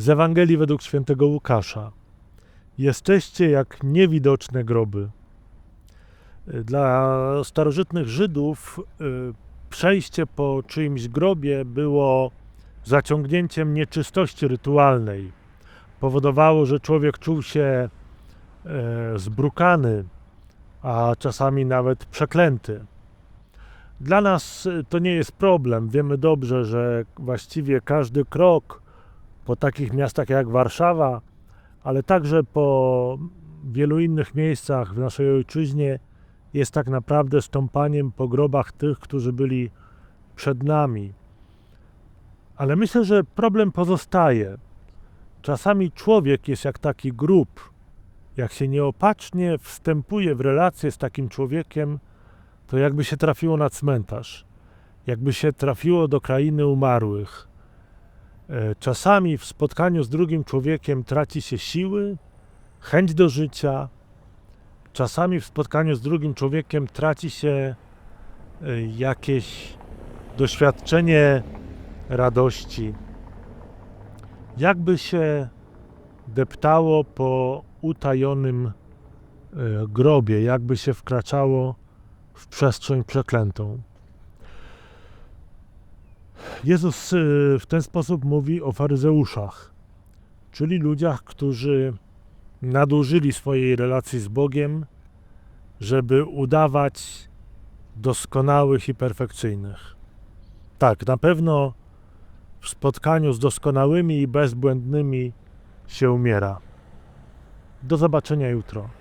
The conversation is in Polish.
Z Ewangelii według świętego Łukasza. Jesteście jak niewidoczne groby. Dla starożytnych Żydów y, przejście po czyimś grobie było zaciągnięciem nieczystości rytualnej. Powodowało, że człowiek czuł się e, zbrukany, a czasami nawet przeklęty. Dla nas y, to nie jest problem. Wiemy dobrze, że właściwie każdy krok po takich miastach jak Warszawa, ale także po wielu innych miejscach w naszej ojczyźnie jest tak naprawdę stąpaniem po grobach tych, którzy byli przed nami. Ale myślę, że problem pozostaje. Czasami człowiek jest jak taki grób. Jak się nieopatrznie wstępuje w relację z takim człowiekiem, to jakby się trafiło na cmentarz, jakby się trafiło do krainy umarłych. E, Czasami w spotkaniu z drugim człowiekiem traci się siły, chęć do życia. Czasami w spotkaniu z drugim człowiekiem traci się e, jakieś doświadczenie radości. Jakby się deptało po utajonym e, grobie, jakby się wkraczało w przestrzeń przeklętą. Jezus y, w ten sposób mówi o faryzeuszach, czyli ludziach, którzy nadużyli swojej relacji z Bogiem, żeby udawać doskonałych i perfekcyjnych. Tak, na pewno w spotkaniu z doskonałymi i bezbłędnymi się umiera. Do zobaczenia jutro.